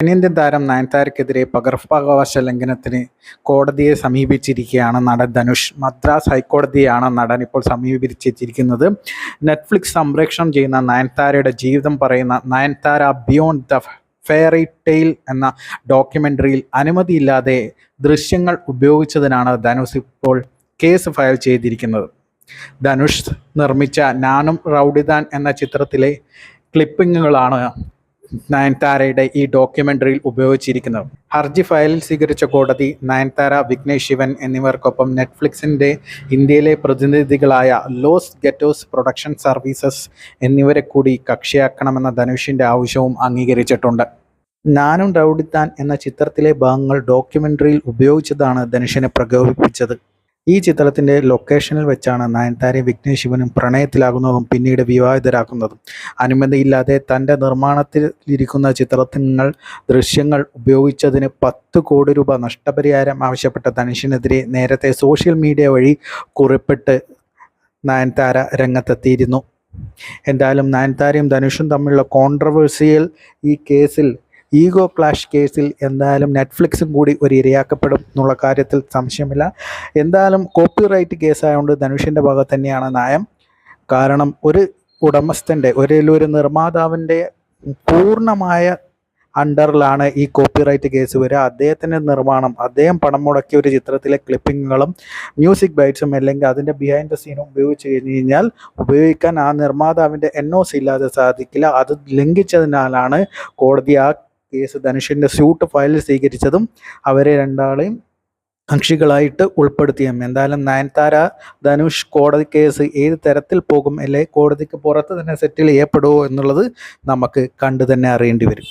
തെന്നിന്ത്യൻ താരം നയൻതാരയ്ക്കെതിരെ പകർപ്പവകാശ ലംഘനത്തിന് കോടതിയെ സമീപിച്ചിരിക്കുകയാണ് നടൻ ധനുഷ്. മദ്രാസ് ഹൈക്കോടതിയാണ് നടൻ ഇപ്പോൾ സമീപിച്ചിരിക്കുന്നത്. നെറ്റ്ഫ്ലിക്സ് സംപ്രേഷണം ചെയ്യുന്ന നയൻതാരയുടെ ജീവിതം പറയുന്ന Nayanthara beyond the fairy tale എന്ന ഡോക്യുമെന്ററിയിൽ അനുമതിയില്ലാതെ ദൃശ്യങ്ങൾ ഉപയോഗിച്ചതിനാണ് ധനുഷ് ഇപ്പോൾ കേസ് ഫയൽ ചെയ്തിരിക്കുന്നത്. ധനുഷ് നിർമ്മിച്ച നാനും റൗഡിദാൻ എന്ന ചിത്രത്തിലെ ക്ലിപ്പിങ്ങുകളാണ് നയൻതാരയുടെ ഈ ഡോക്യുമെന്ററിയിൽ ഉപയോഗിച്ചിരിക്കുന്നത്. ഹർജി ഫയൽ സ്വീകരിച്ച കോടതി നയൻതാര വിഘ്നേഷ് ശിവൻ എന്നിവർക്കൊപ്പം നെറ്റ്ഫ്ലിക്സിന്റെ ഇന്ത്യയിലെ പ്രതിനിധികളായ ലോസ് ഗെറ്റോസ് പ്രൊഡക്ഷൻ സർവീസസ് എന്നിവരെ കൂടി കക്ഷിയാക്കണമെന്ന ധനുഷിന്റെ ആവശ്യവും അംഗീകരിച്ചിട്ടുണ്ട്. നാനും റൌഡിത്താൻ എന്ന ചിത്രത്തിലെ ഭാഗങ്ങൾ ഡോക്യുമെന്ററിയിൽ ഉപയോഗിച്ചതാണ് ധനുഷിനെ പ്രകോപിപ്പിച്ചത്. ഈ ചിത്രത്തിന്റെ ലൊക്കേഷനിൽ വെച്ചാണ് നയൻതാരയും വിഘ്നേഷ് ശിവനും പ്രണയത്തിലാകുന്നതും പിന്നീട് വിവാഹിതരാക്കുന്നതും അനുമതിയില്ലാതെ തന്റെ നിർമ്മാണത്തിലിരിക്കുന്ന ചിത്രത്തിങ്ങൾ ദൃശ്യങ്ങൾ ഉപയോഗിച്ചതിന് പത്ത് കോടി രൂപ നഷ്ടപരിഹാരം ആവശ്യപ്പെട്ട ധനുഷിനെതിരെ നേരത്തെ സോഷ്യൽ മീഡിയ വഴി കുറിപ്പിട്ട് നയൻതാര രംഗത്തെത്തിയിരുന്നു. എന്തായാലും നയൻതാരയും ധനുഷും തമ്മിലുള്ള കോൺട്രവേഴ്സിയൽ ഈ കേസിൽ ഈഗോ ക്ലാഷ് കേസിൽ എന്തായാലും നെറ്റ്ഫ്ലിക്സും കൂടി ഒരു ഇരയാക്കപ്പെടും എന്നുള്ള കാര്യത്തിൽ സംശയമില്ല. എന്തായാലും കോപ്പിറൈറ്റ് കേസായതുകൊണ്ട് ധനുഷിന്റെ ഭാഗത്ത് തന്നെയാണ് നയം. കാരണം ഒരു ഉടമസ്ഥന്റെ ഒരു ഒരു നിർമ്മാതാവിന്റെ പൂർണമായ അണ്ടറിലാണ് ഈ കോപ്പിറൈറ്റ് കേസ് വരിക. അദ്ദേഹത്തിന്റെ നിർമ്മാണം അദ്ദേഹം പണം മുടക്കിയ ഒരു ചിത്രത്തിലെ ക്ലിപ്പിങ്ങുകളും മ്യൂസിക് ബൈറ്റ്സും അല്ലെങ്കിൽ അതിന്റെ ബിഹൈൻഡ് ദ സീനും ഉപയോഗിച്ച് കഴിഞ്ഞ് കഴിഞ്ഞാൽ ഉപയോഗിക്കാൻ ആ നിർമ്മാതാവിന്റെ എൻ ഇല്ലാതെ സാധിക്കില്ല. അത് ലംഘിച്ചതിനാലാണ് കോടതി ആ കേസ് ധനുഷിന്റെ സ്യൂട്ട് ഫയലിൽ സ്വീകരിച്ചതും അവരെ രണ്ടാളെയും കക്ഷികളായിട്ട് ഉൾപ്പെടുത്തിയും എന്തായാലും നയൻതാര ധനുഷ് കോടതി കേസ് ഏത് തരത്തിൽ പോകും? അല്ലെ കോടതിക്ക് പുറത്ത് തന്നെ സെറ്റിൽ ചെയ്യപ്പെടുമോ എന്നുള്ളത് നമുക്ക് കണ്ടു തന്നെ അറിയേണ്ടി വരും.